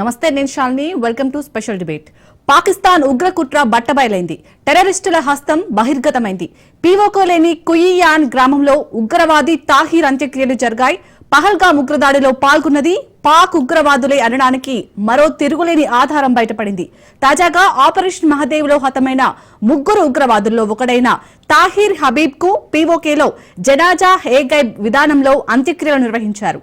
నమస్తే నేను Shalini. Welcome to special debate Pakistan ఉగ్రకుట్ర బట్టబయలైంది. టెర్రరిస్టుల హస్తం బహిర్గతమైంది. పీవోకో లేని కుయియాన్ గ్రామంలో ఉగ్రవాది తాహీర్ అంత్యక్రియలు జరిగాయి. పహల్గా ఉగ్రదాడిలో పాల్గొన్నది పాక్ ఉగ్రవాదులే అనడానికి మరో తిరుగులేని ఆధారం బయటపడింది. తాజాగా ఆపరేషన్ మహదేవ్లో హతమైన ముగ్గురు ఉగ్రవాదుల్లో ఒకడైన తాహీర్ హబీబ్కు పీవోకేలో జనాజా హేగైబ్ విధానంలో అంత్యక్రియలు నిర్వహించారు.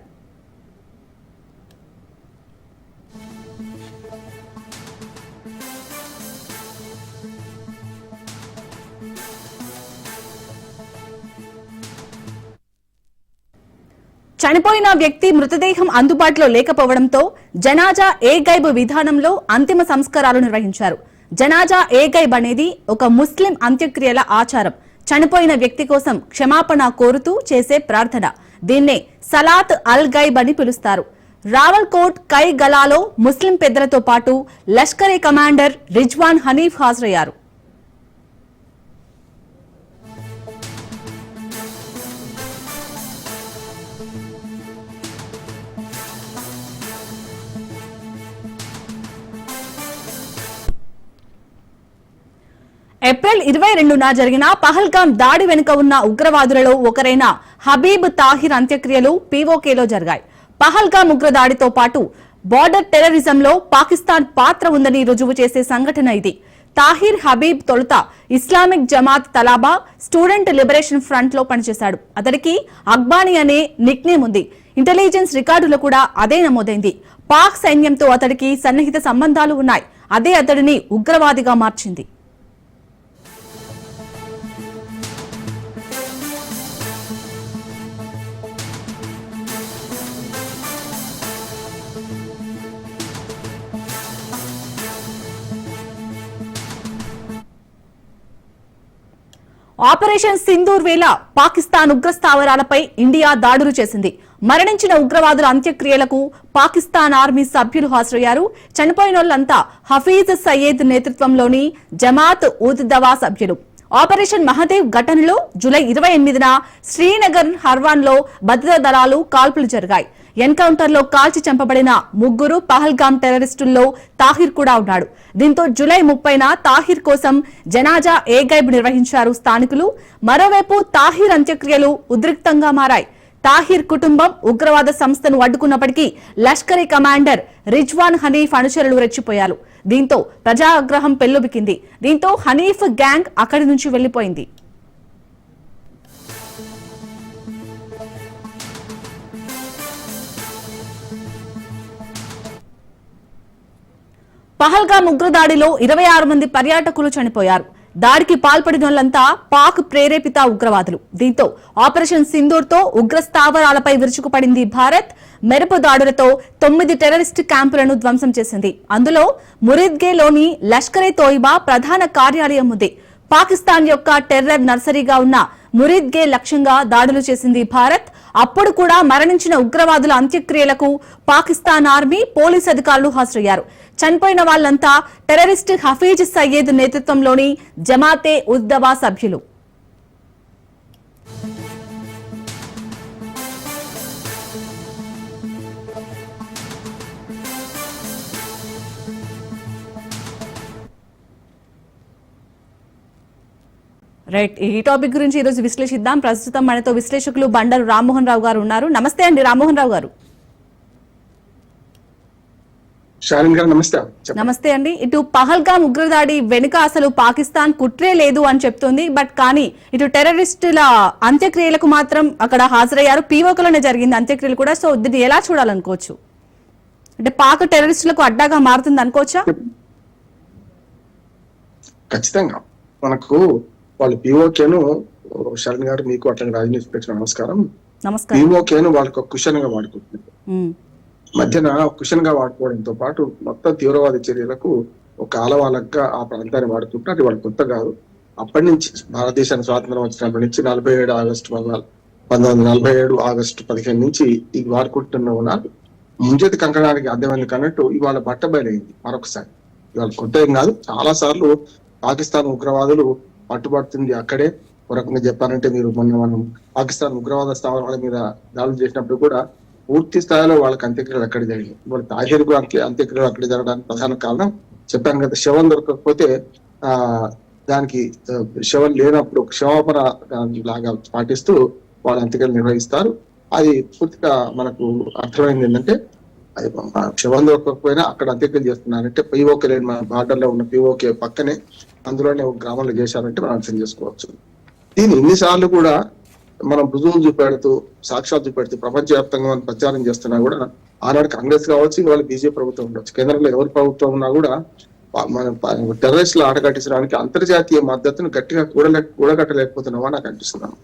చనిపోయిన వ్యక్తి మృతదేహం అందుబాటులో లేకపోవడంతో జనాజా ఏ గైబ్ విధానంలో అంతిమ సంస్కారాలు నిర్వహించారు. జనాజా ఏ గైబ్ అనేది ఒక ముస్లిం అంత్యక్రియల ఆచారం. చనిపోయిన వ్యక్తి కోసం క్షమాపణ కోరుతూ చేసే ప్రార్థన. దీన్నే సలాత్ అల్ గైబ్ అని పిలుస్తారు. రావల్కోట్ కై గలాలో ముస్లిం పెద్దలతో పాటు లష్కరే కమాండర్ రిజ్వాన్ హనీఫ్ హాజరయ్యారు. ఏప్రిల్ ఇరవై రెండున జరిగిన పహల్గాం దాడి వెనుక ఉన్న ఉగ్రవాదులలో ఒకరైన హబీబ్ తాహిర్ అంత్యక్రియలు పీఓకేలో జరిగాయి. పహల్గాం ఉగ్రదాడితో పాటు బార్డర్ టెర్రరిజంలో పాకిస్తాన్ పాత్ర ఉందని రుజువు చేసే సంఘటన ఇది. తాహిర్ హబీబ్ తొలుత Islamic Jamaat Talaba student liberation ఫ్రంట్లో పనిచేశాడు. అతడికి అక్బానీ అనే నిక్నేమ్ ఉంది. ఇంటెలిజెన్స్ రికార్డులో కూడా అదే నమోదైంది. పాక్ సైన్యంతో అతడికి సన్నిహిత సంబంధాలు ఉన్నాయి. అదే అతడిని ఉగ్రవాదిగా మార్చింది. ఆపరేషన్ సింధూర్ వేళ పాకిస్తాన్ ఉగ్ర స్థావరాలపై ఇండియా దాడులు చేసింది. మరణించిన ఉగ్రవాదుల అంత్యక్రియలకు పాకిస్తాన్ ఆర్మీ సభ్యులు హాజరయ్యారు. చనిపోయినోళ్ళంతా హఫీజ్ సయ్యద్ నేతృత్వంలోని జమాత్ ఉద్ దవా సభ్యులు. ఆపరేషన్ మహదేవ్ ఘటనలో జూలై ఇరవై ఎనిమిదిన శ్రీనగర్ హర్వాన్లో భద్రతా దళాలు కాల్పులు జరిగాయి. ఎన్కౌంటర్లో కాల్చి చంపబడిన ముగ్గురు పహల్గాం టెర్రరిస్టుల్లో తాహిర్ కూడా ఉన్నాడు. దీంతో జూలై ముప్పైన తాహిర్ కోసం జనాజా ఏ గైబ్ నిర్వహించారు స్థానికులు. మరోవైపు తాహిర్ అంత్యక్రియలు ఉద్రిక్తంగా మారాయి. తాహిర్ కుటుంబం ఉగ్రవాద సంస్థను అడ్డుకున్నప్పటికీ లష్కరీ కమాండర్ రిజ్వాన్ హనీఫ్ అనుచరులు రెచ్చిపోయారు. దీంతో ప్రజాగ్రహం పెల్లుబికింది. దీంతో హనీఫ్ గ్యాంగ్ అక్కడి నుంచి వెళ్ళిపోయింది పహల్గా ఉగ్రదాడిలో ఇరవై ఆరు మంది పర్యాటకులు చనిపోయారు. దాడికి పాల్పడినోళ్ళంతా పాక్ ప్రేరేపిత ఉగ్రవాదులు. దీంతో ఆపరేషన్ సింధూర్తో ఉగ్ర స్థావరాలపై విరుచుకుపడింది భారత్. మెరుపు దాడులతో తొమ్మిది టెర్రరిస్ట్ క్యాంపులను ధ్వంసం చేసింది. అందులో మురిద్గేలోని లష్కరే తోయిబా ప్రధాన కార్యాలయం ఉంది. పాకిస్తాన్ యొక్క టెర్రర్ నర్సరీగా ఉన్న మురిద్గే లక్ష్యంగా దాడులు చేసింది భారత్. అప్పుడు కూడా మరణించిన ఉగ్రవాదుల అంత్యక్రియలకు పాకిస్తాన్ ఆర్మీ పోలీస్ అధికారులు హాజరయ్యారు. చనిపోయిన వాళ్ళంతా టెర్రరిస్ట్ హఫీజ్ సయ్యద్ నేతృత్వంలోని జమాతే ఉద్దవా సభ్యులు. రైట్ ఈ టాపిక్ గురించి ఈరోజు విశ్లేషిద్దాం. ప్రస్తుతం మనతో విశ్లేషకులు బండరు రామ్మోహన్ రావు గారు ఉన్నారు. నమస్తే అండి రామ్మోహన్ రావు గారు గారు. నమస్తే. అండి. ఇటు పహల్గాం ఉగ్రదాడి వెనుక అసలు పాకిస్తాన్ కుట్రే లేదు అని చెప్తుంది. బట్ కానీ ఇటు టెర్రరిస్టుల అంత్యక్రియలకు మాత్రం అక్కడ హాజరయ్యారు. పీఓకలోనే జరిగింది అంత్యక్రియలు కూడా. సో దీన్ని ఎలా చూడాలనుకోవచ్చు? అంటే పాక్ టెర్రరిస్టులకు అడ్డాగా మారుతుంది అనుకోవచ్చా? ఖచ్చితంగా. మనకు వాళ్ళు పిఓకేను షాలిన్ గారు మీకు అట్లా రాజనీతి నమస్కారం. నమస్కారం. పిఓకేను వాళ్ళకి కుషన్గా వాడుకుంటున్నారు. మధ్యన కుషన్గా వాడుకోవడంతో పాటు మొత్తం తీవ్రవాద చర్యలకు ఒక ఆలవాలగా ఆ ప్రాంతాన్ని వాడుతుంటే అది వాళ్ళు కొత్త కాదు అప్పటి నుంచి భారతదేశానికి స్వాతంత్రం వచ్చినప్పటి నుంచి నలభై ఏడు ఆగస్టు పంతొమ్మిది పంతొమ్మిది వందల నలభై ఏడు ఆగస్టు పదిహేను నుంచి ఇది వాడుకుంటున్న ఉన్నారు. ముంజతి కంకణానికి అర్థమైంది కన్నట్టు ఇవాళ బట్టబయలైంది మరొకసారి. ఇవాళ కొత్త ఏం కాదు చాలా సార్లు పాకిస్తాన్ ఉగ్రవాదులు పట్టుబడుతుంది అక్కడే. ఒక రకంగా చెప్పారంటే మీరు మొన్న మనం పాకిస్తాన్ ఉగ్రవాద స్థావరాల మీద దాడులు చేసినప్పుడు కూడా పూర్తి స్థాయిలో వాళ్ళకి అంత్యక్రియలు అక్కడ జరిగాయి. వాళ్ళ తాహిర్కు అంత్యక్రియలు అక్కడ జరగడానికి ప్రధాన కారణం చెప్పాను కదా శవం దొరకకపోతే ఆ దానికి శవం లేనప్పుడు క్షమాపణ లాగా పాటిస్తూ వాళ్ళ అంత్యక్రియలు నిర్వహిస్తారు. అది పూర్తిగా మనకు అర్థమైంది ఏంటంటే అది శవం దొరకకపోయినా అక్కడ అంత్యక్రియలు చేస్తున్నారంటే పిఓకే లేని మన బార్డర్లో ఉన్న పిఓకే పక్కనే అందులోనే ఒక గ్రామంలో చేశారంటే మనం అర్థం చేసుకోవచ్చు. దీన్ని ఎన్నిసార్లు కూడా మనం రుజువులు చూపెడుతూ సాక్ష్యాలు చూపెడుతూ ప్రపంచవ్యాప్తంగా మనం ప్రచారం చేస్తున్నా కూడా ఆనాడు కాంగ్రెస్ కావచ్చు ఇవాళ బీజేపీ ప్రభుత్వం ఉండొచ్చు. కేంద్రంలో ఎవరి ప్రభుత్వం ఉన్నా కూడా మనం టెర్రరిస్టులు ఆటగట్టించడానికి అంతర్జాతీయ మద్దతును గట్టిగా కూడలే కూడగట్టలేకపోతున్నామా నాకు అనిపిస్తున్నాను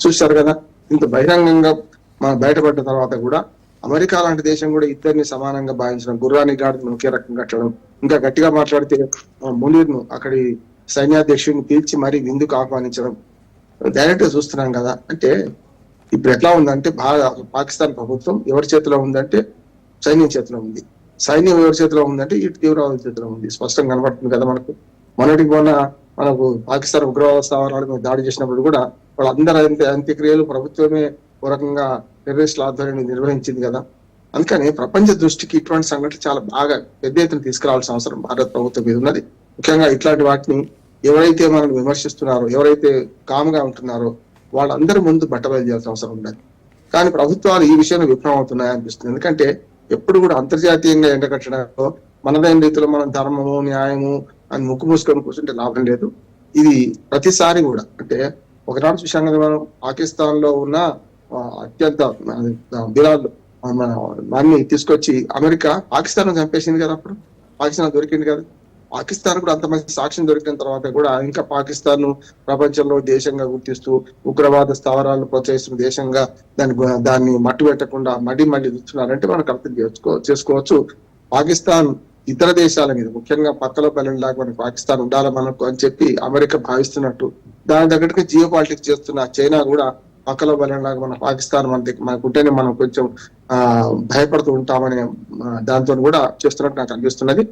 చూశారు కదా ఇంత బహిరంగంగా మనం బయటపడ్డ తర్వాత కూడా అమెరికా లాంటి దేశం కూడా ఇద్దరిని సమానంగా భావించడం గుర్రాని గాడిని ఒకే రకం కట్టడం ఇంకా గట్టిగా మాట్లాడితే మునీర్ను అక్కడి సైన్యాధ్యక్షుడిని పిలిచి మరీ విందుకు ఆహ్వానించడం డైరెక్ట్గా చూస్తున్నాం కదా. అంటే ఇప్పుడు ఎట్లా ఉందంటే బాగా పాకిస్తాన్ ప్రభుత్వం ఎవరి చేతిలో ఉందంటే సైన్యం చేతిలో ఉంది. సైన్యం ఎవరి చేతిలో ఉందంటే ఇటు తీవ్రవాద చేతిలో ఉంది. స్పష్టంగా కనబడుతుంది కదా మనకు. మొన్నటికి మొన్న మనకు పాకిస్తాన్ ఉగ్రవాద స్థావరాల మీద దాడి చేసినప్పుడు కూడా వాళ్ళందరూ అంత్య అంత్యక్రియలు ప్రభుత్వమే ఒక రకంగా టెర్రరిస్టుల ఆధ్వర్యంలో నిర్వహించింది కదా. అందుకని ప్రపంచ దృష్టికి ఇటువంటి సంఘటన చాలా బాగా పెద్ద ఎత్తున తీసుకురావాల్సిన అవసరం భారత ప్రభుత్వం మీద ఉన్నది. ముఖ్యంగా ఇట్లాంటి వాటిని ఎవరైతే మనల్ని విమర్శిస్తున్నారో ఎవరైతే కామ్గా ఉంటున్నారో వాళ్ళందరి ముందు బట్టబయలు చేయాల్సిన అవసరం ఉండదు. కానీ ప్రభుత్వాలు ఈ విషయంలో విఫలం అవుతున్నాయి అనిపిస్తుంది. ఎందుకంటే ఎప్పుడు కూడా అంతర్జాతీయంగా ఎండగట్టడంలో మనదైన రీతిలో మనం ధర్మము న్యాయము అని ముక్కు మూసుకొని కూర్చుంటే లాభం లేదు. ఇది ప్రతిసారి కూడా. అంటే ఒకనాడు చూసాం కదా మనం పాకిస్తాన్లో ఉన్న అత్యంత ఆ, బిలాల్ మన తీసుకొచ్చి అమెరికా పాకిస్తాన్ చంపేసింది కదా అప్పుడు. పాకిస్తాన్ దొరికింది కదా. పాకిస్తాన్ కూడా అంత మంచి సాక్ష్యం దొరికిన తర్వాత కూడా ఇంకా పాకిస్తాన్ ప్రపంచంలో దేశంగా గుర్తిస్తూ ఉగ్రవాద స్థావరాలను ప్రోత్సహిస్తున్న దేశంగా దాన్ని దాన్ని మట్టి పెట్టకుండా మడి మళ్ళీ చూస్తున్నారంటే మనకు అర్థం చేసుకో చేసుకోవచ్చు. పాకిస్తాన్ ఇతర దేశాల మీద ముఖ్యంగా పక్కలో లాగా మనకి పాకిస్తాన్ ఉండాలి మనకు అని చెప్పి అమెరికా భావిస్తున్నట్టు. దాని తగ్గట్టుగా జియో పాలిటిక్స్ చేస్తున్న చైనా కూడా పక్కలో లాగా మన పాకిస్తాన్ మన దగ్గర మనకుంటేనే మనం కొంచెం ఆ భయపడుతూ ఉంటామనే దాంతో కూడా చేస్తున్నట్టు నాకు అనిపిస్తున్నది.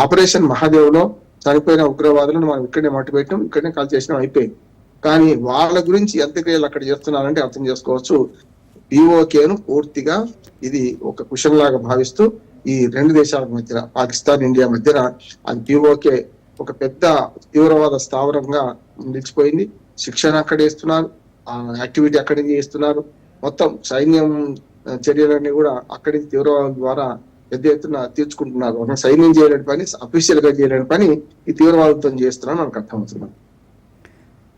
ఆపరేషన్ మహాదేవ్లో చనిపోయిన ఉగ్రవాదులను మనం ఇక్కడనే మట్టి పెట్టినాం ఇక్కడనే కాల్ చేసినాం అయిపోయింది. కానీ వాళ్ళ గురించి అంత్యక్రియలు అక్కడ చేస్తున్నారంటే అర్థం చేసుకోవచ్చు. డిఓకేను పూర్తిగా ఇది ఒక కుషన్ లాగా భావిస్తూ ఈ రెండు దేశాల మధ్య పాకిస్తాన్ ఇండియా మధ్యన అది పిఓకే ఒక పెద్ద తీవ్రవాద స్థావరంగా నిలిచిపోయింది. శిక్షణ అక్కడే ఇస్తున్నారు ఆ యాక్టివిటీ అక్కడే చేస్తున్నారు. మొత్తం సైన్యం చర్యలన్నీ కూడా అక్కడి తీవ్రవాదం ద్వారా పెద్ద ఎత్తున తీర్చుకుంటున్నారు. సైన్యం చేయడానికి పని అఫీషియల్గా చేయడానికి పని ఈ తీవ్రవాదంతో చేస్తున్నారు మనకు అర్థమవుతుంది.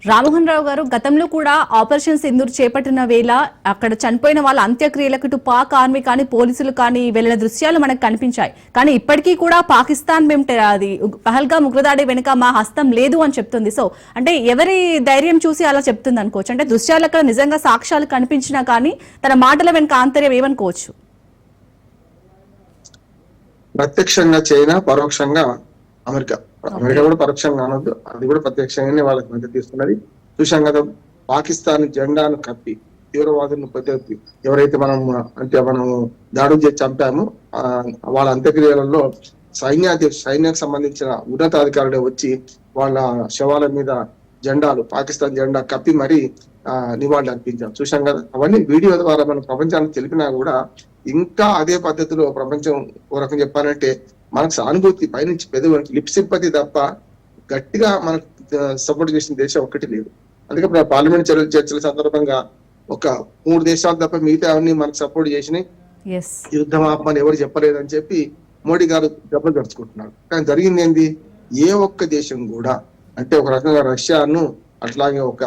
రామ్మోహన్ రావు గారు గతంలో కూడా ఆపరేషన్ సింధూర్ చేపట్టిన వేళ అక్కడ చనిపోయిన వాళ్ళ అంత్యక్రియలకు ఇటు పాక్ ఆర్మీ కానీ పోలీసులు కానీ వెళ్ళిన దృశ్యాలు మనకు కనిపించాయి. కానీ ఇప్పటికీ కూడా పాకిస్తాన్ మేము అది పహల్గా ఉగ్రదాడి వెనుక మా హస్తం లేదు అని చెప్తుంది. సో అంటే ఎవరి ధైర్యం చూసి అలా చెప్తుంది అనుకోవచ్చు అంటే దృశ్యాలు అక్కడ నిజంగా సాక్ష్యాలు కనిపించినా కానీ తన మాటల వెనుక ఆంతర్యం ఏమనుకోవచ్చు? ప్రత్యక్షంగా చైనా పరోక్షంగా అమెరికా? అమెరికా. కూడా పరోక్షంగా అనొద్దు. అది కూడా ప్రత్యక్షంగానే వాళ్ళకి మద్దతు ఇస్తున్నది చూశాం కదా పాకిస్తాన్ జెండాను కప్పి తీవ్రవాదులను పద్ధతి ఎవరైతే మనం అంటే మనం దాడులు చేసి చంపామో వాళ్ళ అంత్యక్రియలలో సైన్యాధి సైన్యానికి సంబంధించిన ఉన్నతాధికారులే వచ్చి వాళ్ళ శవాల మీద జెండాలు పాకిస్తాన్ జెండా కప్పి మరీ నివాళులు అర్పించాం. చూశాం కదా? అవన్నీ వీడియో ద్వారా మనం ప్రపంచానికి తెలిపినా కూడా ఇంకా అదే పద్ధతిలో ప్రపంచం ఓ రకం చెప్పాలంటే మనకు సానుభూతి పైనుంచి పెదవి లిప్ సింపతి తప్ప గట్టిగా మనకు సపోర్ట్ చేసిన దేశం ఒక్కటి లేదు. అందుకే ఇప్పుడు పార్లమెంట్ చర్చల చర్చల సందర్భంగా ఒక మూడు దేశాలు తప్ప మిగతా అన్ని మనకు సపోర్ట్ చేసినాయి. యుద్ధం ఆపమని ఎవరు చెప్పలేదని చెప్పి మోడీ గారు దెబ్బలు గడుచుకుంటున్నారు కానీ జరిగింది ఏంది? ఏ ఒక్క దేశం కూడా అంటే ఒక రకంగా రష్యాను అట్లాగే ఒక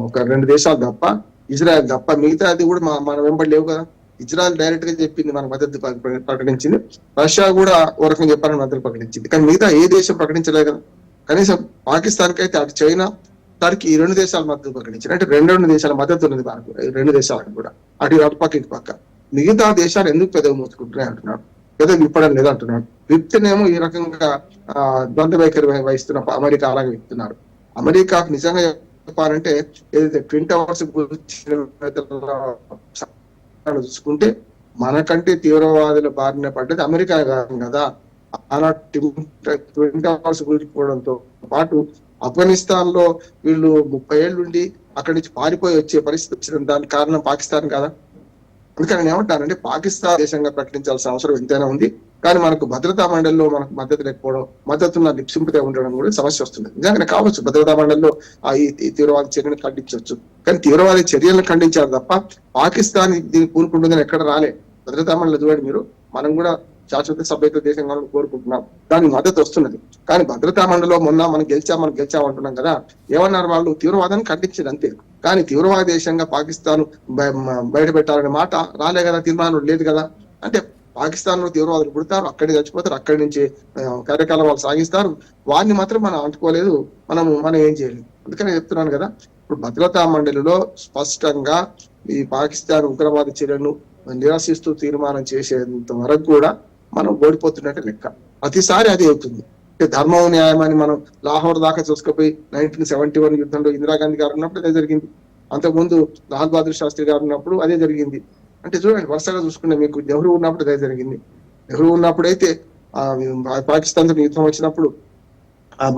ఒక రెండు దేశాలు తప్ప ఇజ్రాయెల్ తప్ప మిగతాది కూడా మా- మన వెంబడి లేవు కదా. ఇజ్రాయెల్ డైరెక్ట్గా చెప్పింది మన మద్దతు ప్రకటించింది. రష్యా కూడా ఓ రకంగా చెప్పాలని మద్దతు ప్రకటించింది. కానీ మిగతా ఏ దేశం ప్రకటించలేదు కదా. కనీసం పాకిస్తాన్ కైతే అయితే అటు చైనా దానికి ఈ రెండు దేశాల మద్దతు ప్రకటించారు అంటే రెండు రెండు దేశాల మద్దతు ఉన్నది మనకు రెండు దేశాలకు కూడా. అటు అటు పక్క ఇటు పక్క. మిగతా దేశాలు ఎందుకు పెదవి మూసుకుంటున్నాయి అంటున్నాడు. పెదవి విప్పడం లేదు అంటున్నాడు విప్తేనేమో ఈ రకంగా ద్వంద్వ వైఖరి వహిస్తున్న అమెరికా అలాగే విప్తున్నారు అమెరికాకు నిజంగా చెప్పాలంటే ఏదైతే ట్విన్ టవర్స్ చూసుకుంటే మనకంటే తీవ్రవాదుల బారిన పడ్డది అమెరికా కాదు కదా. ఆనాటి ట్విన్ టవర్స్ కూలిపోవడంతో పాటు ఆఫ్ఘనిస్తాన్లో వీళ్ళు ముప్పై ఏళ్ళుండి అక్కడి నుంచి పారిపోయి వచ్చే పరిస్థితి వచ్చిన దానికి కారణం పాకిస్తాన్ కదా. అందుకని నేను ఏమంటానంటే పాకిస్తాన్ దేశంగా ప్రకటించాల్సిన అవసరం ఎంతైనా ఉంది. కానీ మనకు భద్రతా మండలిలో మనకు మద్దతు లేకపోవడం మద్దతున్న లిప్సింపితే ఉండడం కూడా సమస్య వస్తుంది. నిజంగానే కావచ్చు భద్రతా మండలిలో ఆ ఈ ఈ తీవ్రవాద చర్యను ఖండించవచ్చు. కానీ తీవ్రవాద చర్యలను ఖండించారు తప్ప పాకిస్తాన్ దీన్ని కూరుకుంటుందని ఎక్కడ రాలే. భద్రతా మండలి చూడండి మీరు మనం కూడా శాశ్వత సభ్యత దేశంగా కోరుకుంటున్నాం. దాని మద్దతు వస్తున్నది. కానీ భద్రతా మండలిలో మొన్న మనం గెలిచాం మనం గెలిచాం అంటున్నాం కదా ఏమన్నారు వాళ్ళు? తీవ్రవాదాన్ని ఖండించారు అంతే. కానీ తీవ్రవాద దేశంగా పాకిస్తాన్ బయ- బయట మాట రాలే కదా తీర్మానం లేదు కదా. అంటే పాకిస్తాన్లో తీవ్రవాదులు పుడతారు అక్కడే చచ్చిపోతారు అక్కడి నుంచి కార్యకలాపాలు సాగిస్తారు. వారిని మాత్రం మనం అంటుకోలేదు మనం మనం ఏం చేయలేదు. అందుకని చెప్తున్నాను కదా ఇప్పుడు భద్రతా మండలిలో స్పష్టంగా ఈ పాకిస్తాన్ ఉగ్రవాద చర్యలను నిరసిస్తూ తీర్మానం చేసేంత వరకు కూడా మనం ఓడిపోతున్నట్టు లెక్క. ప్రతిసారి అదే అవుతుంది. ధర్మం న్యాయం అని మనం లాహోర్ దాకా చూసుకుపోయి నైన్టీన్ సెవెంటీ వన్ యుద్ధంలో ఇందిరాగాంధీ గారు ఉన్నప్పుడు అదే జరిగింది. అంతకుముందు లాల్ బహదూర్ శాస్త్రి గారు ఉన్నప్పుడు అదే జరిగింది. అంటే చూడండి వరుసగా చూసుకుంటే మీకు నెహ్రూ ఉన్నప్పుడు అదే జరిగింది. నెహ్రూ ఉన్నప్పుడైతే ఆ పాకిస్తాన్తో యుద్ధం వచ్చినప్పుడు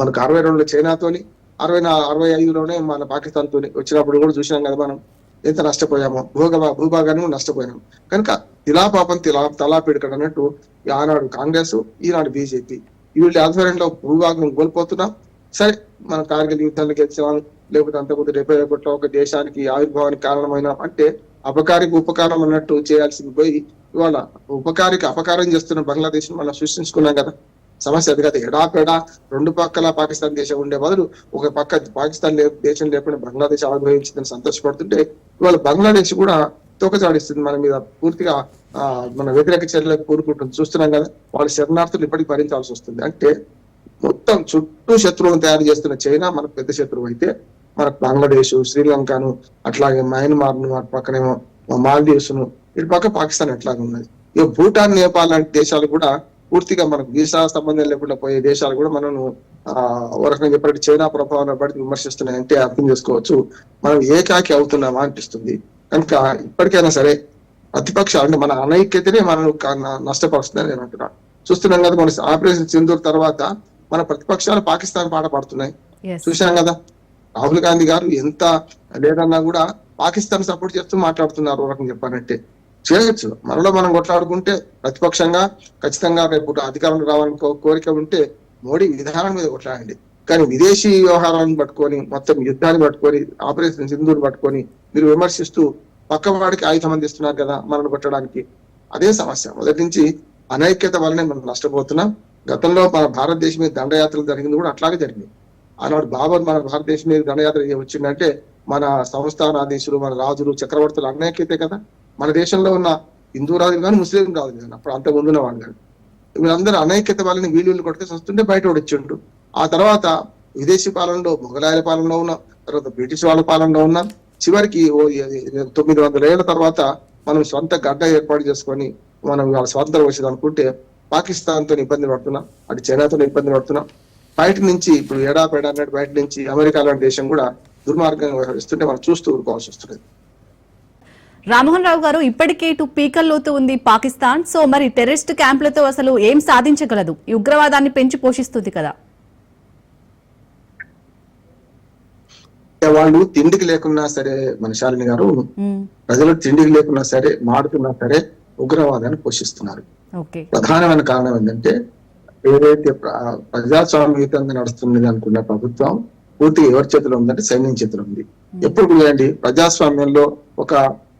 మనకు అరవై రెండులో చైనాతోని అరవై అరవై ఐదులోనే మన పాకిస్తాన్ తోని వచ్చినప్పుడు కూడా చూసినాం కదా మనం. ఎంత నష్టపోయామో. భూగ భూభాగాన్ని నష్టపోయాము కనుక తిలా పాపం తిలా తలా అన్నట్టు ఈ ఆనాడు కాంగ్రెస్ ఈనాడు బీజేపీ. వీళ్ళ ఆధ్వర్యంలో భూభాగం కోల్పోతున్నాం సరే మన కార్గిల్ యుద్ధాన్ని గెలిచినాం లేకపోతే అంతకుముందు డెబ్బై ఒకటిలో ఒక దేశానికి ఆవిర్భావానికి కారణమైన అంటే అపకారికి ఉపకారం అన్నట్టు చేయాల్సింది పోయి ఇవాళ ఉపకారికి అపకారం చేస్తున్న బంగ్లాదేశ్ మనం సృష్టించుకున్నాం కదా. సమస్య అది కదా ఎడాపెడా రెండు పక్కల పాకిస్తాన్ దేశం ఉండే బదులు ఒక పక్క పాకిస్తాన్ దేశం లేకుండా బంగ్లాదేశ్ ఆవిర్భవించిందని సంతోషపడుతుంటే ఇవాళ బంగ్లాదేశ్ కూడా తోకచాడిస్తుంది మన మీద పూర్తిగా మన వ్యతిరేక చర్యలకు కోరుకుంటుంది చూస్తున్నాం కదా వాళ్ళ శరణార్థులు ఇప్పటికి భరించాల్సి వస్తుంది. అంటే మొత్తం చుట్టూ శత్రువులను తయారు చేస్తున్న చైనా మనకు పెద్ద శత్రువు అయితే మనకు బంగ్లాదేశ్ శ్రీలంకను అట్లాగే మయన్మార్ను అటు పక్కనేమో మాల్దీవ్స్ను ఇటు పక్క పాకిస్తాన్ ఎట్లాగే ఉన్నది. ఇక భూటాన్ నేపాల్ లాంటి దేశాలు కూడా పూర్తిగా మనకు వీసా సంబంధం లేకుండా పోయే దేశాలు కూడా మనం ఆ రకంగా చెప్పినట్టు చైనా ప్రభావం బట్టి విమర్శిస్తున్నాయి అంటే అర్థం చేసుకోవచ్చు. మనం ఏకాకి అవుతున్నామా అనిపిస్తుంది. కనుక ఇప్పటికైనా సరే ప్రతిపక్ష అంటే మన అనైక్యతనే మనం నష్టపరుస్తుందని నేను అంటున్నాను చూస్తున్నాం కదా మన ఆపరేషన్ సింధూర్ తర్వాత మన ప్రతిపక్షాలు పాకిస్తాన్ పాట పాడుతున్నాయి. చూశాం కదా. రాహుల్ గాంధీ గారు ఎంత లేదన్నా కూడా పాకిస్తాన్ సపోర్ట్ చేస్తూ మాట్లాడుతున్నారు ఒక రకంగా చెప్పారంటే చేయొచ్చు. మనలో మనం కొట్లాడుకుంటే ప్రతిపక్షంగా ఖచ్చితంగా రేపు అధికారంలో రావాలని కోరిక ఉంటే మోడీ విధానం మీద కొట్లాడండి. కానీ విదేశీ వ్యవహారాలను పట్టుకొని మొత్తం యుద్ధాన్ని పట్టుకొని ఆపరేషన్ సింధూర్ పట్టుకొని మీరు విమర్శిస్తూ పక్క వాడికి ఆయుధం అందిస్తున్నారు కదా మనల్ని కొట్టడానికి. అదే సమస్య. మొదటి నుంచి అనైక్యత వల్లనే మనం నష్టపోతున్నాం. గతంలో మన భారతదేశం మీద దండయాత్రలు జరిగింది కూడా అట్లాగే జరిగింది. ఆనాడు బాబర్ మన భారతదేశం మీద దండయాత్ర వచ్చిందంటే మన సంస్థానాధీశులు మన రాజులు చక్రవర్తులు అనైక్యతే కదా. మన దేశంలో ఉన్న హిందూ రాజులు కానీ ముస్లిం రాజులు కానీ అప్పుడు అంత ముందున్న వాళ్ళు కానీ వీళ్ళందరూ అనైక్యత వాళ్ళని వీళ్ళు కొడితే వస్తుంటే బయట వచ్చిండు. ఆ తర్వాత విదేశీ పాలనలో మొఘలాయల పాలనలో ఉన్న తర్వాత బ్రిటిష్ వాళ్ళ పాలనలో ఉన్న చివరికి ఓ తొమ్మిది వందల ఏళ్ళ తర్వాత మనం సొంత గడ్డ ఏర్పాటు చేసుకొని మనం వాళ్ళ స్వాతంత్రం వచ్చింది అనుకుంటే పాకిస్తాన్తో ఇబ్బంది పడుతున్నాం అటు చైనాతో ఇబ్బంది పడుతున్నాం బయట నుంచి ఇప్పుడు ఏడాపేడా అన్నట్టు బయట నుంచి అమెరికా లాంటి దేశం కూడా దుర్మార్గంగా వ్యవహరిస్తుంటే మనం చూస్తూ ఊరుకోవాల్సి వస్తుంది. రామ్మోహన్ రావు గారు ఇప్పటికే ఇటు పీకల్లోతూ ఉంది పాకిస్తాన్. సో మరి టెర్రరిస్ట్ క్యాంపులతో అసలు ఏం సాధించగలదు? ఈ ఉగ్రవాదాన్ని పెంచి పోషిస్తుంది కదా. వాళ్ళు తిండికి లేకున్నా సరే మనిషాలిని గారు మ్మ్. ప్రజలు తిండికి లేకున్నా సరే మాడుతున్నా సరే ఉగ్రవాదాన్ని పోషిస్తున్నారు. ప్రధానమైన కారణం ఏంటంటే ఏదైతే ప్ర- ప్రజాస్వామ్యయుతంగా నడుస్తున్నది అనుకున్న ప్రభుత్వం పూర్తిగా ఎవరి చేతిలో ఉందంటే సైన్యం చేతిలో ఉంది. ఎప్పుడు చూడండి ప్రజాస్వామ్యంలో ఒక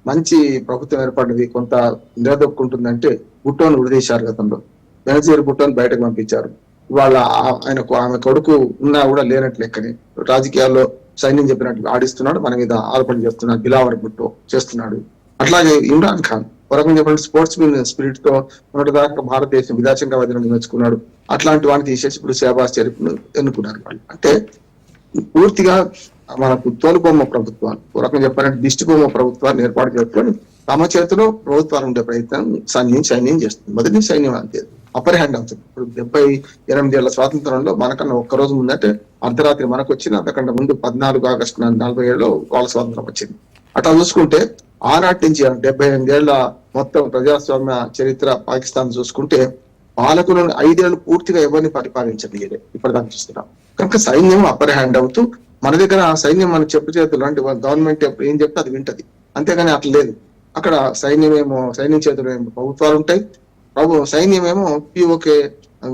మంచి ప్రభుత్వం ఏర్పడింది కొంత నిలదొక్కుంటుందంటే గుట్టోను విడదీశారు గతంలో. బెనజీర్ గుట్టోను బయటకు పంపించారు. వాళ్ళ ఆయనకు ఆయన ఆమె కొడుకు ఉన్నా కూడా లేనట్లు లెక్కని. రాజకీయాల్లో సైన్యం చెప్పినట్టు ఆడిస్తున్నాడు మన మీద ఆరోపణ చేస్తున్నాడు బిలావర్ గుట్టో చేస్తున్నాడు. అట్లాగే ఇమ్రాన్ ఖాన్ ఒక చెప్పండి స్పోర్ట్స్ మెన్ స్పిరిట్తో మొదటిదాకా భారతదేశం విదాచంగా నేర్చుకున్నాడు అట్లాంటి వాడిని తీసేసి ఇప్పుడు శహబాజ్ షరీఫ్ ఎన్నుకున్నారు వాళ్ళు. అంటే పూర్తిగా మనకు తోలుబొమ్మ ప్రభుత్వాలు. ఒక రకంగా చెప్పాలంటే దిష్టి బొమ్మ ప్రభుత్వాన్ని ఏర్పాటు చేసుకొని తమ చేతిలో ప్రభుత్వాలు ఉండే ప్రయత్నం సైన్యం సైన్యం చేస్తుంది. మొదటి సైన్యం అంతే. అప్పర్ హ్యాండ్ అవుతుంది. ఇప్పుడు డెబ్బై ఎనిమిది ఏళ్ళ స్వాతంత్రంలో మనకన్నా ఒక్క రోజు ముందంటే అర్ధరాత్రి మనకు వచ్చింది. అంతకంటే ముందు పద్నాలుగు ఆగస్టు నలభై ఏడులో వాళ్ళ స్వాతంత్రం వచ్చింది. అట్లా చూసుకుంటే ఆనాటి నుంచి డెబ్బై ఎనిమిదేళ్ళ మొత్తం ప్రజాస్వామ్య చరిత్ర పాకిస్తాన్ చూసుకుంటే పాలకులను ఐదేళ్ళు పూర్తిగా ఎవరిని పరిపాలించలేదు ఇప్పటిదాకా చూస్తున్నాం. కనుక సైన్యం అప్పర్ హ్యాండ్ అవుతూ మన దగ్గర సైన్యం మన చెప్పు చేతులు అంటే గవర్నమెంట్ ఏం చెప్తే అది వింటది. అంతేగాని అట్లా లేదు. అక్కడ ఏమో సైన్యం చేతులు ఏమో ప్రభుత్వాలు ఉంటాయి. ప్రభు ఏమో పిఓకే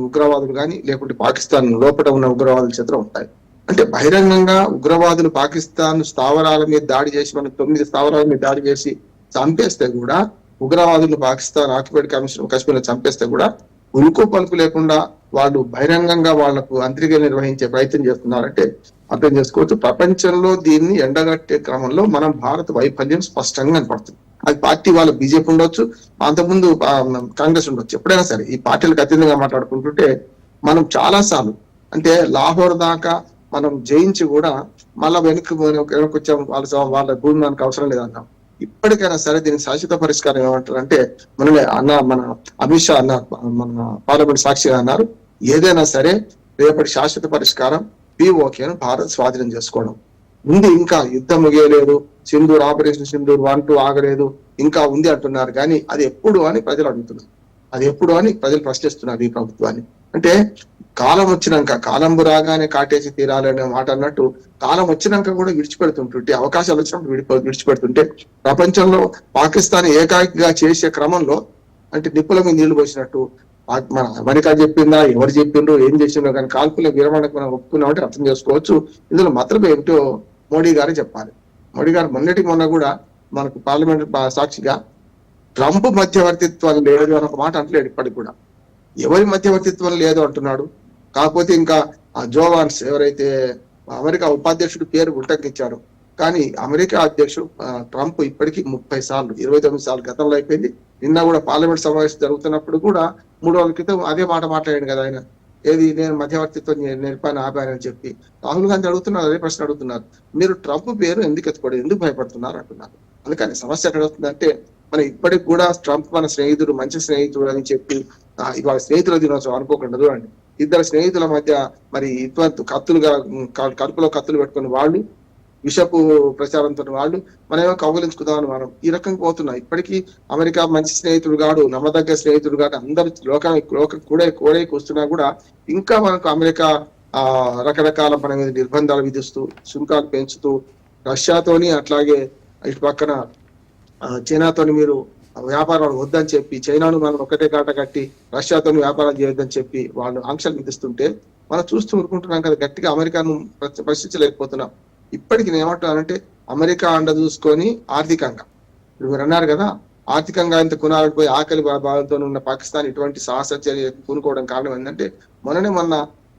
ఉగ్రవాదులు కానీ లేకుంటే పాకిస్తాన్ లోపల ఉన్న ఉగ్రవాదుల చేతులు ఉంటాయి. అంటే బహిరంగంగా ఉగ్రవాదులు పాకిస్తాన్ స్థావరాల మీద దాడి చేసి మన తొమ్మిది స్థావరాల మీద దాడి చేసి చంపేస్తే కూడా ఉగ్రవాదులు పాకిస్తాన్ ఆక్యుపైడ్ కమిషన్ కాశ్మీర్ చంపేస్తే కూడా ఉలుకు పలుకు లేకుండా వాళ్ళు బహిరంగంగా వాళ్ళకు అంత్రిక నిర్వహించే ప్రయత్నం చేస్తున్నారంటే అర్థం చేసుకోవచ్చు. ప్రపంచంలో దీన్ని ఎండగట్టే క్రమంలో మనం భారత వైఫల్యం స్పష్టంగా కనపడుతుంది. అది పార్టీ వాళ్ళ బీజేపీ ఉండొచ్చు అంతకుముందు కాంగ్రెస్ ఉండొచ్చు. ఎప్పుడైనా సరే ఈ పార్టీలకు అతీతంగా మాట్లాడుకుంటుంటే మనం చాలా సార్లు అంటే లాహోర్ దాకా మనం జయించి కూడా మళ్ళా వెనక్కి వెనక్కి వచ్చాం వాళ్ళ వాళ్ళ భూమి మనకు అవసరం లేదన్నాం ఇప్పటికైనా సరే దీనికి శాశ్వత పరిష్కారం ఏమంటారంటే మనమే అన్న మన అమిత్ షా అన్న మన పార్లమెంట్ సాక్షిగా అన్నారు. ఏదైనా సరే రేపటి శాశ్వత పరిష్కారం పిఓకేను భారత్ స్వాధీనం చేసుకోవడం. ఉంది ఇంకా యుద్ధం ముగియలేదు Sindoor operation Sindoor one two ఆగలేదు ఇంకా ఉంది అంటున్నారు. కానీ అది ఎప్పుడు అని ప్రజలు అడుగుతున్నారు. అది ఎప్పుడు అని ప్రజలు ప్రశ్నిస్తున్నారు ఈ ప్రభుత్వాన్ని. అంటే కాలం వచ్చినాక కాలంబు రాగానే కాటేసి తీరాలనే మాట అన్నట్టు కాలం వచ్చినాక కూడా విడిచిపెడుతుంటుంటే అవకాశాలు వచ్చినప్పుడు విడిపో విడిచిపెడుతుంటే ప్రపంచంలో పాకిస్తాన్ ఏకాకిగా చేసే క్రమంలో అంటే నిప్పుల మీద నీళ్ళు పోసినట్టు మన అమెరికా చెప్పిందా ఎవరు చెప్పిండ్రు ఏం చేసిండ్రో కానీ కాల్పుల విరమణకు మనం ఒప్పుకున్నామంటే అర్థం చేసుకోవచ్చు. ఇందులో మాత్రం ఏమిటో మోడీ గారే చెప్పాలి. మోడీ గారు మొన్నటి మొన్న కూడా మనకు పార్లమెంట్ సాక్షిగా ట్రంప్ మధ్యవర్తిత్వం లేదు అని ఒక మాట అంటలేడు ఇప్పటికి కూడా. ఎవరి మధ్యవర్తిత్వం లేదు అంటున్నాడు? కాకపోతే ఇంకా ఆ జోవాన్స్ ఎవరైతే అమెరికా ఉపాధ్యక్షుడు పేరు ఉటంకిచ్చారు కానీ అమెరికా అధ్యక్షుడు ట్రంప్ ఇప్పటికీ ముప్పై సార్లు ఇరవై తొమ్మిది సార్లు గతంలో అయిపోయింది. నిన్న కూడా పార్లమెంట్ సమావేశం జరుగుతున్నప్పుడు కూడా మూడు రోజుల క్రితం అదే మాట మాట్లాడాడు కదా ఆయన. ఏది నేను మధ్యవర్తిత్వం నే- నేర్పాను ఆపానని చెప్పి. రాహుల్ గాంధీ అడుగుతున్నారు అదే ప్రశ్న అడుగుతున్నారు. మీరు ట్రంప్ పేరు ఎందుకు ఎత్తుకోవడం ఎందుకు భయపడుతున్నారు అంటున్నారు. అందుకని సమస్య ఎక్కడ వస్తుందంటే మన ఇప్పటికి కూడా ట్రంప్ మన స్నేహితుడు మంచి స్నేహితుడు అని చెప్పి ఇవాళ స్నేహితుల దినోత్సవం అనుకోకుండా చూడండి. ఇద్దరు స్నేహితుల మధ్య మరి ఇటువంటి కత్తులుగా కడుపులో కత్తులు పెట్టుకుని వాళ్ళు విషపు ప్రచారంతో వాళ్ళు మనమేమో కౌగలించుకుందామని మనం ఈ రకంగా పోతున్నాం ఇప్పటికీ అమెరికా మంచి స్నేహితుడు కాడు నమ్మదగ్గ స్నేహితుడు కాదు అందరు లోకం లోక కూడా కోడే కూస్తున్నా కూడా ఇంకా మనకు అమెరికా ఆ రకరకాల మన మీద నిర్బంధాలు విధిస్తూ సుంకాలు పెంచుతూ రష్యాతోని అట్లాగే ఇటు పక్కన చైనాతోని మీరు వ్యాపారాలు వద్దని చెప్పి చైనాను మనం ఒకటే కాట కట్టి రష్యాతో వ్యాపారం చేయొద్దని చెప్పి వాళ్ళు ఆంక్షలు విధిస్తుంటే మనం చూస్తూ ఊరుకుంటున్నాం కదా గట్టిగా అమెరికాను ప్రశ్నించలేకపోతున్నాం. ఇప్పటికి నేను ఏమంటున్నానంటే అమెరికా అండ చూసుకొని ఆర్థికంగా. మీరు అన్నారు కదా ఆర్థికంగా ఇంత కునాలకు పోయి ఆకలి భావంతో ఉన్న పాకిస్తాన్ ఇటువంటి సాహస చర్య పూనుకోవడం కారణం ఏంటంటే మొన్ననే మొన్న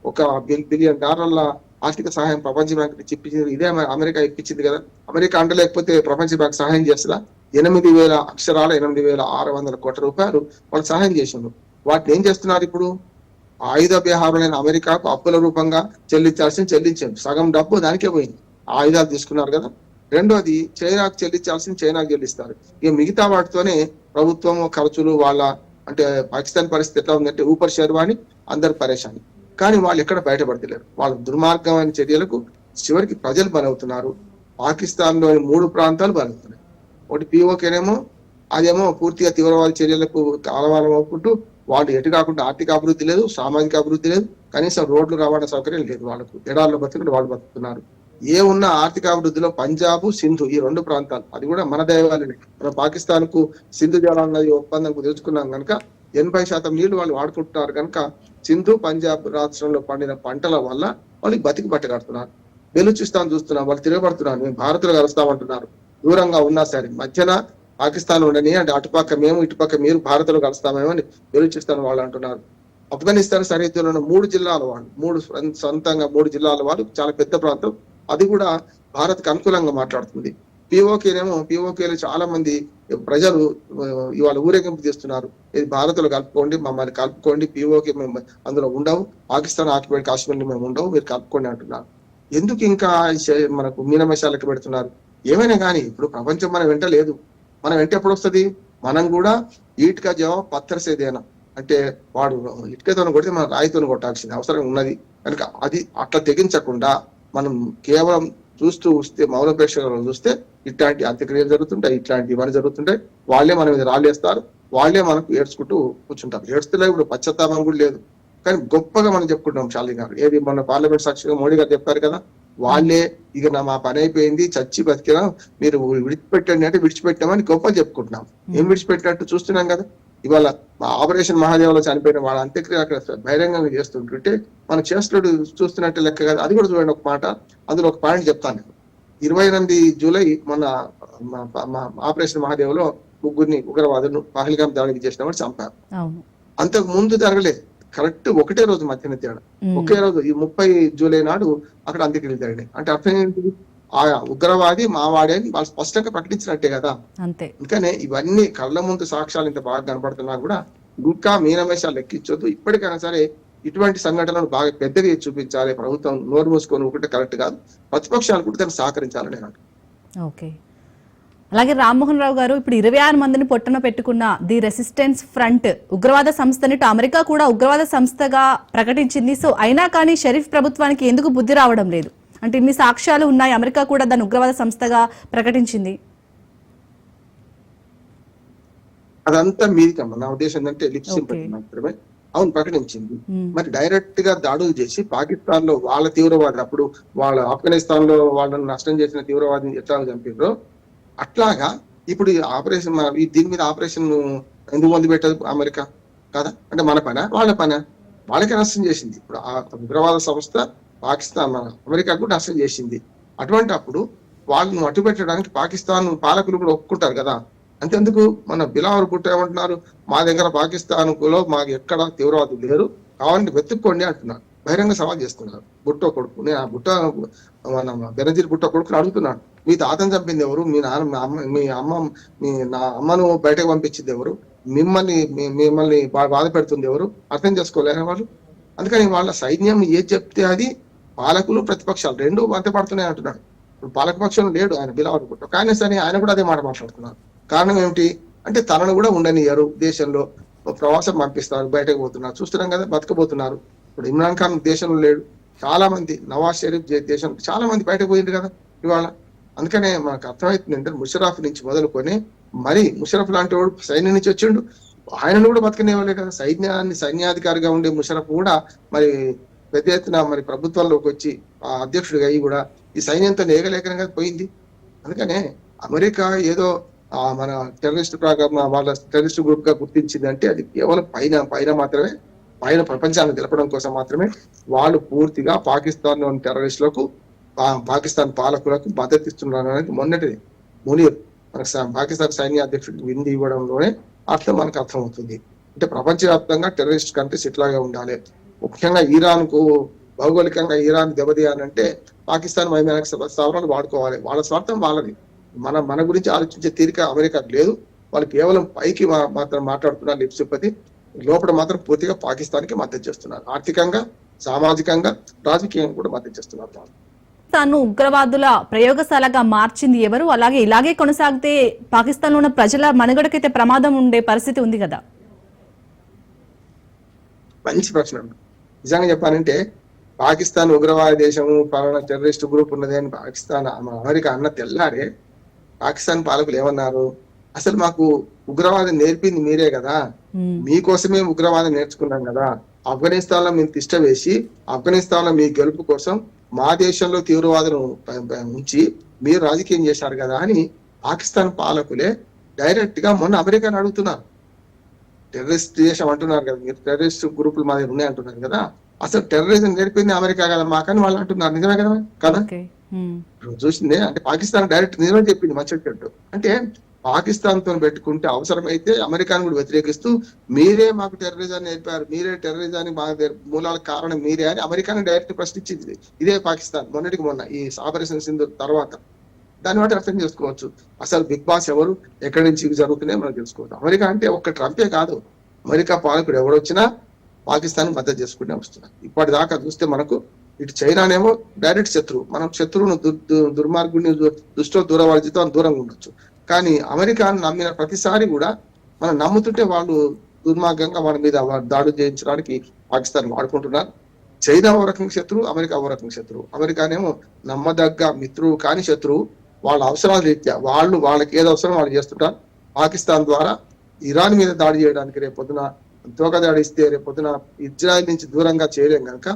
ఒక బిలియన్ డాలర్ల ఆర్థిక సహాయం ప్రపంచ బ్యాంక్ ఇప్పించింది. ఇదే అమెరికా ఇప్పించింది కదా. అమెరికా అండ లేకపోతే ప్రపంచ బ్యాంక్ సహాయం చేస్తుందా? ఎనిమిది వేల అక్షరాల ఎనిమిది వేల ఆరు వందల కోట్ల రూపాయలు వాళ్ళు సహాయం చేసిండు వాటిని ఏం చేస్తున్నారు ఇప్పుడు? ఆయుధ విహారులైన అమెరికాకు అప్పుల రూపంగా చెల్లించాల్సింది చెల్లించారు సగం డబ్బు దానికే పోయింది. ఆయుధాలు తీసుకున్నారు కదా. రెండోది చైనాకు చెల్లించాల్సింది చైనాకు చెల్లిస్తారు. ఇక మిగతా వాటితోనే ప్రభుత్వం ఖర్చులు వాళ్ళ అంటే పాకిస్తాన్ పరిస్థితి ఎట్లా ఉందంటే ఊపర్ షేర్వాణి అందరు పరేషాని. కానీ వాళ్ళు ఎక్కడ బయటపడతలేరు. వాళ్ళ దుర్మార్గమైన చర్యలకు చివరికి ప్రజలు బలవుతున్నారు. పాకిస్తాన్లోని మూడు ప్రాంతాలు బలవుతున్నాయి. ఒకటి పిఓకేనేమో అదేమో పూర్తిగా తీవ్రవాద చర్యలకు కాలవాలం అవ్వకుంటూ వాళ్ళు ఎటు కాకుండా ఆర్థిక అభివృద్ధి లేదు సామాజిక అభివృద్ధి లేదు కనీసం రోడ్లు రవాణా సౌకర్యం లేదు వాళ్ళకు. ఎడాల్లో బతుకుంటే వాళ్ళు బతుకుతున్నారు. ఏ ఉన్న ఆర్థిక అభివృద్ధిలో పంజాబ్ సింధు ఈ రెండు ప్రాంతాలు. అది కూడా మన దైవాలని. మన పాకిస్తాన్కు సింధు జలాల నది ఒప్పందం తెలుసుకున్నాం కనుక ఎనభై శాతం నీళ్ళు వాళ్ళు వాడుకుంటున్నారు కనుక సింధు పంజాబ్ రాష్ట్రంలో పండిన పంటల వల్ల వాళ్ళకి బతికి పట్టగడుతున్నారు బెలూచిస్తాన్ చూస్తున్నాం వాళ్ళు తిరగబడుతున్నారు మేము భారత్లో కలుస్తామంటున్నారు. దూరంగా ఉన్నా సరే మధ్యన పాకిస్తాన్ ఉండని అంటే అటుపక్క మేము ఇటుపక్క మీరు భారత్లో కలుస్తామేమో అని బెలూచిస్తాన్ వాళ్ళు అంటున్నారు. ఆఫ్ఘనిస్తాన్ సరిహద్దులో ఉన్న మూడు జిల్లాల వాళ్ళు మూడు సొంతంగా మూడు జిల్లాల వాళ్ళు చాలా పెద్ద ప్రాంతం. అది కూడా భారత్కి అనుకూలంగా మాట్లాడుతుంది. పిఓకేనేమో పిఓకేలో చాలా మంది ప్రజలు ఇవాళ ఊరేగింపు చేస్తున్నారు ఇది భారత్లో కలుపుకోండి మమ్మల్ని కలుపుకోండి పిఓకే మేము అందులో ఉండవు పాకిస్తాన్ ఆక్యుపైడ్ కాశ్మీర్ మేము ఉండవు మీరు కలుపుకోండి అంటున్నారు. ఎందుకు ఇంకా మనకు మీనమశాలకు పెడుతున్నారు? ఏమైనా కానీ ఇప్పుడు ప్రపంచం మన వెంట లేదు. మన వెంట ఎప్పుడు వస్తుంది? మనం కూడా ఈట్గా జవాబు పత్తరసేదేనా. అంటే వాడు ఇటుకతో కొడితే మనం రాయితో కొట్టాల్సిన అవసరం ఉన్నది. కనుక అది అట్లా తెగించకుండా మనం కేవలం చూస్తూ వస్తే మౌన ప్రేక్షకులను చూస్తే ఇట్లాంటి అంత్యక్రియలు జరుగుతుంటాయి ఇట్లాంటి ఇవన్నీ జరుగుతుంటాయి. వాళ్ళే మన మీద రాళ్ళేస్తారు. వాళ్ళే మనకు ఏడ్చుకుంటూ కూర్చుంటారు. ఏడుస్తులే ఇప్పుడు పశ్చాత్తాపం కూడా లేదు. కానీ గొప్పగా మనం చెప్పుకుంటాం షాలి గారు. ఏది మన పార్లమెంట్ సాక్షిగా మోడీ గారు చెప్పారు కదా వాళ్ళే ఇక నా మా పని అయిపోయింది చచ్చి బతికినా మీరు విడిచిపెట్టండి అంటే విడిచిపెట్టామని గొప్పలు చెప్పుకుంటున్నాం. ఏం విడిచిపెట్టినట్టు చూస్తున్నాం కదా? ఇవాళ మా ఆపరేషన్ మహాదేవలో చనిపోయిన వాళ్ళ అంత్యక్రియ అక్కడ బహిరంగంగా చేస్తుంటుంటే మనం చేస్తున్నట్టు చూస్తున్నట్టు లెక్క కదా? అది కూడా చూడండి ఒక మాట. అందులో ఒక పాయింట్ చెప్తాను నేను. ఇరవై ఎనిమిది జూలై మొన్న మా- మా ఆపరేషన్ మహాదేవ్లో ముగ్గురిని ఉగ్రవాదులను పహల్గాం దాడికి చేసిన వాడు చంపారు అంతకు ముందు జరగలేదు. కరెక్ట్ ఒకటే రోజు మధ్యన తేడా. ఒకే రోజు ఈ ముప్పై జూలై నాడు అక్కడ అంత్యక్రియలు జరిగినాయి అంటే అర్థం ఏంటి? ఆ ఉగ్రవాది మావాడి అని వాళ్ళు స్పష్టంగా ప్రకటించినట్టే కదా. అంతే. అందుకనే ఇవన్నీ కళ్ళ ముందు సాక్ష్యాలు ఇంత బాగా కనపడుతున్నా కూడా ఇంకా మీనమేషాలు లెక్కించొద్దు. ఇప్పటికైనా సరే ఇటువంటి సంఘటనలు బాగా పెద్దగా చూపించాలి. ప్రభుత్వం నోరు మూసుకొని ఒకటే కరెక్ట్ కాదు. ప్రతిపక్షాలు కూడా దాన్ని సహకరించాలని. ఓకే. అలాగే రామ్మోహన్ రావు గారు ఇప్పుడు ఇరవై ఆరు మందిని పొట్టన పెట్టుకున్న ది రెసిస్టెన్స్ ఫ్రంట్ ఉగ్రవాద సంస్థని అమెరికా కూడా ఉగ్రవాద సంస్థగా ప్రకటించింది. సో అయినా కానీ షరీఫ్ ప్రభుత్వానికి ఎందుకు బుద్ధి రావడం లేదు? అంటే ఇన్ని సాక్ష్యాలు ఉన్నాయి అమెరికా కూడా దాన్ని ఉగ్రవాద సంస్థగా ప్రకటించింది. అదంతా మీదికమ్మ నా ఉద్దేశం ఏంటంటే లిప్ Okay. సింపతి మాత్రమే. అవును ప్రకటించింది. మరి డైరెక్ట్గా దాడులు చేసి పాకిస్తాన్లో వాళ్ళ తీవ్రవాది అప్పుడు వాళ్ళ ఆఫ్ఘనిస్తాన్లో వాళ్ళని నష్టం చేసిన తీవ్రవాదిని ఎట్లా చంపారో అట్లాగా ఇప్పుడు ఆపరేషన్ దీని మీద ఆపరేషన్ ఎందుకు మొదలు పెట్టదు అమెరికా? కదా? అంటే మన పన? వాళ్ళ పన? వాళ్ళకే నష్టం చేసింది. ఇప్పుడు ఆ ఉగ్రవాద సంస్థ పాకిస్తాన్ మన అమెరికా కూడా నష్టం చేసింది. అటువంటి అప్పుడు వాళ్ళను అటు పెట్టడానికి పాకిస్తాన్ పాలకులు కూడా ఒప్పుకుంటారు కదా. అంతెందుకు? మన బిలావర్ గుట్ట ఏమంటున్నారు? మా దగ్గర పాకిస్తాన్లో మాకు ఎక్కడ తీవ్రవాదులు లేరు. కావాలంటే వెతుక్కోండి అంటున్నారు. బహిరంగ సవాల్ చేస్తున్నారు. బుట్టో కొడుకు నేను ఆ బుట్ట మన బెనజీర్ బుట్ట కొడుకుని అడుగుతున్నాను. మీ తాతను చంపింది ఎవరు? మీ నాన్న మీ అమ్మ మీ అమ్మ మీ నా అమ్మను బయటకు పంపించింది ఎవరు? మిమ్మల్ని మిమ్మల్ని బా- బాధ పెడుతుంది ఎవరు? అర్థం చేసుకోలేరు వాళ్ళు? అందుకని వాళ్ళ సైన్యం ఏది చెప్తే అది పాలకులు ప్రతిపక్షాలు రెండు మధ్యపడుతున్నాయి అంటున్నాడు ఇప్పుడు పాలకపక్షం లేడు ఆయన బిలావర్ బుట్ట కానీ సరే ఆయన కూడా అదే మాట మాట్లాడుతున్నారు. కారణం ఏమిటి? అంటే తనను కూడా ఉండనియరు దేశంలో. ప్రవాసం పంపిస్తారు బయటకు పోతున్నారు. చూస్తున్నాం కదా బతకబోతున్నారు. ఇప్పుడు ఇమ్రాన్ ఖాన్ దేశంలో లేడు. చాలా మంది నవాజ్ షరీఫ్ దేశం చాలా మంది బయటకు పోయింది కదా ఇవాళ. అందుకనే మనకు అర్థమవుతుంది అంటే ముషరఫ్ నుంచి మొదలుకొని మరి ముషరఫ్ లాంటి వాడు సైన్యం నుంచి వచ్చిండు. ఆయనను కూడా బతకనివ్వలే కదా. సైన్యాన్ని సైన్యాధికారిగా ఉండే ముషరఫ్ కూడా మరి పెద్ద ఎత్తున మరి ప్రభుత్వంలోకి వచ్చి ఆ అధ్యక్షుడిగా అయ్యి కూడా ఈ సైన్యంతో ఏకలేఖనంగా పోయింది. అందుకనే అమెరికా ఏదో ఆ మన టెర్రరిస్ట్ ప్రాగ- వాళ్ళ టెర్రరిస్ట్ గ్రూప్గా గుర్తించింది అంటే అది కేవలం పైన పైన మాత్రమే పైన ప్రపంచాన్ని తెలపడం కోసం మాత్రమే వాళ్ళు పూర్తిగా పాకిస్తాన్లోని టెర్రరిస్టులకు పాకిస్తాన్ పాలకులకు మద్దతు ఇస్తున్నారు అనేది మొన్నటిది మునీర్ మనకు పాకిస్తాన్ సైన్య అధ్యక్షుడికి వింది ఇవ్వడంలోనే అట్లా మనకు అర్థమవుతుంది. అంటే ప్రపంచవ్యాప్తంగా టెర్రరిస్ట్ కంట్రీస్ ఇట్లాగే ఉండాలి. ముఖ్యంగా ఇరాన్కు భౌగోళికంగా ఇరాన్ దెబ్బతీయాలంటే పాకిస్తాన్ వైమానిక స్థావరాలు వాడుకోవాలి. వాళ్ళ స్వార్థం వాళ్ళది. మన మన గురించి ఆలోచించే తీరిక అమెరికా లేదు. వాళ్ళు కేవలం పైకి మాత్రం మాట్లాడుతున్నారు లిప్సిపతి లోపల మాత్రం పూర్తిగా పాకిస్తాన్కి మద్దతు చేస్తున్నారు. ఆర్థికంగా సామాజికంగా రాజకీయంగా కూడా మద్దతు చేస్తున్నారు తాను ఉగ్రవాదుల ప్రయోగశాలగా మార్చింది ఎవరు? అలాగే ఇలాగే కొనసాగితే పాకిస్తాన్లో ఉన్న ప్రజల మనుగడకైతే ప్రమాదం ఉండే పరిస్థితి ఉంది కదా? మంచి ప్రశ్న నిజంగా చెప్పాలంటే పాకిస్తాన్ ఉగ్రవాద దేశము పలానా టెర్రరిస్ట్ గ్రూప్ ఉన్నది అని పాకిస్తాన్ మన అమెరికా అన్న తెల్లారే పాకిస్తాన్ పాలకులు ఏమన్నారు? అసలు మాకు ఉగ్రవాదం నేర్పింది మీరే కదా. మీకోసమే ఉగ్రవాదం నేర్చుకున్నాం కదా. ఆఫ్ఘనిస్తాన్లో మేము తిష్ట వేసి ఆఫ్ఘనిస్తాన్లో మీ గెలుపు కోసం మా దేశంలో తీవ్రవాదం ఉంచి మీరు రాజకీయం చేశారు కదా అని పాకిస్తాన్ పాలకులే డైరెక్ట్గా మొన్న అమెరికాని అడుగుతున్నారు. టెర్రరిస్ట్ దేశం అంటున్నారు కదా మీరు టెర్రరిస్ట్ గ్రూపులు మా దగ్గర ఉన్నాయి అంటున్నారు కదా అసలు టెర్రరిజం నేర్పింది అమెరికా కదా మాకని వాళ్ళు అంటున్నారు. నిజమే కదా కదా? చూసిందే అంటే పాకిస్తాన్ డైరెక్ట్ నిజమే చెప్పింది మంచి చెట్టు. అంటే పాకిస్తాన్తో పెట్టుకుంటే అవసరమైతే అమెరికాను కూడా వ్యతిరేకిస్తూ మీరే మాకు టెర్రరిజాన్ని నేర్పారు మీరే టెర్రరిజానికి మా దగ్గర మూలాల కారణం మీరే అని అమెరికాని డైరెక్ట్ ప్రశ్నించింది ఇదే. పాకిస్తాన్. మొన్నటికి మొన్న ఈ ఆపరేషన్ సింధు తర్వాత. దాన్ని బట్టి అర్థం చేసుకోవచ్చు. అసలు బిగ్ బాస్ ఎవరు? ఎక్కడి నుంచి ఇవి జరుగుతున్నాయి మనం తెలుసుకోవచ్చు. అమెరికా అంటే ఒక్క ట్రంపే కాదు. అమెరికా పాలకుడు ఎవడొచ్చినా పాకిస్తాన్ మద్దతు చేసుకుంటే వస్తున్నారు ఇప్పటిదాకా చూస్తే మనకు ఇటు చైనానేమో డైరెక్ట్ శత్రువు. మనం శత్రువును దుర్మార్గుడిని దు- దుష్టో దూరవాళ్ళతో దూరంగా ఉండొచ్చు. కానీ అమెరికాను నమ్మిన ప్రతిసారి కూడా మనం నమ్ముతుంటే వాళ్ళు దుర్మార్గంగా మన మీద దాడులు చేయించడానికి పాకిస్తాన్ వాడుకుంటున్నారు. చైనా ఓ శత్రువు అమెరికా ఓ రకం శత్రువు. అమెరికానేమో నమ్మదగ్గ మిత్రువు కాని శత్రువు. వాళ్ళ అవసరాల రీత్యా వాళ్ళు వాళ్ళకి ఏదో అవసరం వాళ్ళు చేస్తుంటారు. పాకిస్తాన్ ద్వారా ఇరాన్ మీద దాడి చేయడానికి రేపు పొద్దున తోక దాడి ఇస్తే రేపు పొద్దున ఇజ్రాయెల్ నుంచి దూరంగా చేయలేం కనుక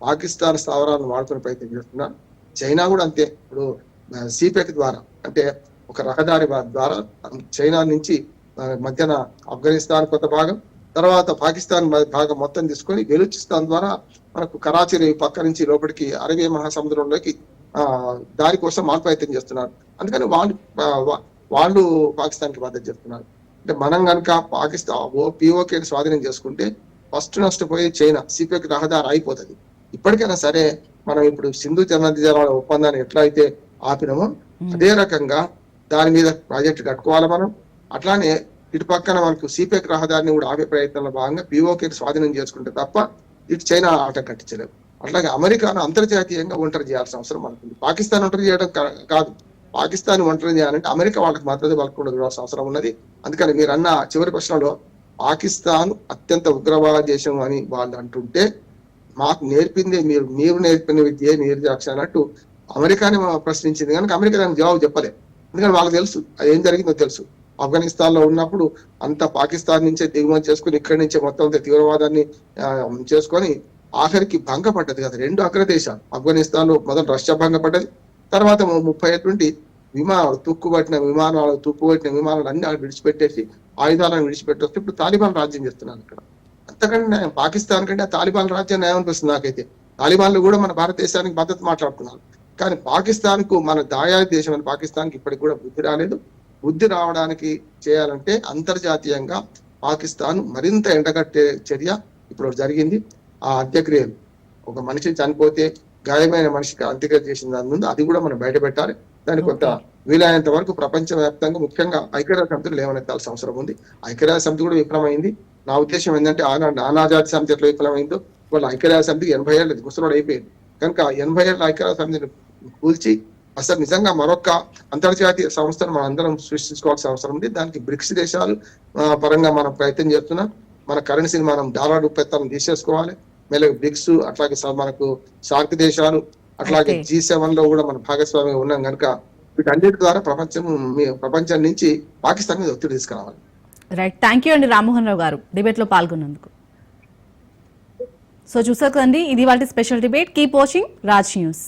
పాకిస్తాన్ స్థావరాలను వాడుకునే ప్రయత్నం చేస్తున్నారు. చైనా కూడా అంతే. ఇప్పుడు సిపెక్ ద్వారా అంటే ఒక రహదారి ద్వారా చైనా నుంచి మధ్యన ఆఫ్ఘనిస్తాన్ కొంత భాగం తర్వాత పాకిస్తాన్ భాగం మొత్తం తీసుకొని బెలూచిస్తాన్ ద్వారా మనకు కరాచీ పక్క నుంచి లోపలికి అరబియా మహాసముద్రంలోకి ఆ దారి కోసం వాళ్ళు ప్రయత్నం చేస్తున్నారు. అందుకని వాళ్ళు వాళ్ళు పాకిస్తాన్కి మద్దతు చెప్తున్నారు. అంటే మనం కనుక పాకిస్తాన్ ఓ పిఓకే స్వాధీనం చేసుకుంటే ఫస్ట్ నష్టపోయే చైనా సిపిఎక్ రహదారి అయిపోతుంది. ఇప్పటికైనా సరే మనం ఇప్పుడు సింధు జలాల ఒప్పందాన్ని ఎట్లా అయితే ఆపినామో అదే రకంగా దాని మీద ప్రాజెక్టు కట్టుకోవాలి మనం? అట్లానే ఇటు పక్కన మనకు సిపెక్ రహదారిని కూడా ఆపే ప్రయత్నంలో భాగంగా పిఓకే స్వాధీనం చేసుకుంటే తప్ప ఇటు చైనా ఆట కట్టించలేము. అట్లాగే అమెరికాను అంతర్జాతీయంగా ఒంటరి చేయాల్సిన అవసరం మనకుంది. పాకిస్తాన్ ఒంటరి చేయడం కా- కాదు. పాకిస్తాన్ ఒంటరి చేయాలంటే అమెరికా వాళ్ళకి మద్దతు పలకుండా చూడాల్సిన అవసరం ఉన్నది. అందుకని మీరు అన్న చివరి ప్రశ్నలో పాకిస్తాన్ అత్యంత ఉగ్రవాద దేశం అని వాళ్ళు అంటుంటే మాకు నేర్పింది మీరు మీరు నేర్పిన విద్య నిర్దాక్ష అన్నట్టు అమెరికానే ప్రశ్నించింది. కనుక అమెరికా దానికి జవాబు చెప్పలేదు. ఎందుకంటే వాళ్ళకి తెలుసు. అది ఏం జరిగిందో తెలుసు. ఆఫ్ఘనిస్తాన్లో ఉన్నప్పుడు అంత పాకిస్తాన్ నుంచే దిగుమతి చేసుకుని ఇక్కడి నుంచే మొత్తం తీవ్రవాదాన్ని చేసుకొని ఆఖరికి భంగపడ్డది కదా. రెండు అగ్రదేశాలు. ఆఫ్ఘనిస్తాన్లో మొదట రష్యా భంగపడ్డది. తర్వాత ముప్పై ఎటువంటి నుండి విమానాలు తుక్కుబట్టిన విమానాలు తుక్కుబట్టిన విమానాలు అన్ని అక్కడ విడిచిపెట్టేసి ఆయుధాలను విడిచిపెట్టేస్తే ఇప్పుడు తాలిబాన్ రాజ్యం చేస్తున్నారు ఇక్కడ. అంతకంటే న్యాయం పాకిస్తాన్ కంటే తాలిబాన్ రాజ్యం న్యాయం అనిపిస్తుంది నాకైతే. తాలిబాన్లు కూడా మన భారతదేశానికి మద్దతు మాట్లాడుతున్నారు. కానీ పాకిస్తాన్కు మన దాయాది దేశం అని పాకిస్తాన్కి ఇప్పటికి కూడా బుద్ధి రాలేదు. బుద్ధి రావడానికి చేయాలంటే అంతర్జాతీయంగా పాకిస్తాన్ మరింత ఎండగట్టే చర్య ఇప్పుడు జరిగింది. ఆ అంత్యక్రియలు. ఒక మనిషి చనిపోతే గాయమైన మనిషికి అంత్యక్రియ చేసిన దాని ముందు అది కూడా మనం బయట పెట్టాలి దాని కొంత వీలైనంత వరకు ప్రపంచ వ్యాప్తంగా ముఖ్యంగా ఐక్యరాజ్య సమితిలో లేవనెత్తాల్సిన అవసరం ఉంది. ఐక్యరాజ్య సమితి కూడా విఫలమైంది. నా ఉద్దేశం ఏంటంటే ఆనా నానాజాతి సమితి ఎట్లా విఫలమైందో వాళ్ళ ఐక్యరాజ్య సమితికి ఎనభై ఏళ్ళ ముసలోడు అయిపోయింది. కనుక ఎనభై ఏళ్ళ ఐక్యరాజ్య సమితిని కూల్చి అసలు నిజంగా మరొక అంతర్జాతీయ సంస్థను మనం అందరం సృష్టించుకోవాల్సిన అవసరం ఉంది. దానికి బ్రిక్స్ దేశాలు పరంగా మనం ప్రయత్నం చేస్తున్నాం. మన కరెన్సీని మనం డాలర్ రూపాయలను తీసేసుకోవాలి. మెల్లగా బ్రిక్స్ అట్లాగే మనకు సార్క్ దేశాలు అట్లాగే. జీ సెవెన్లో కూడా మన భాగస్వామ్యం ఉన్నాం కనుక వీటన్నిటి ద్వారా ప్రపంచం ప్రపంచం నుంచి పాకిస్తాన్ మీద ఒత్తిడి తీసుకురావాలి. రైట్ థ్యాంక్ యూ అండి రామ్మోహన్ రావు గారు. డిబేట్లో పాల్గొన్నందుకు. సో చూసారు ఇది వాళ్ళ special debate keep watching Raj news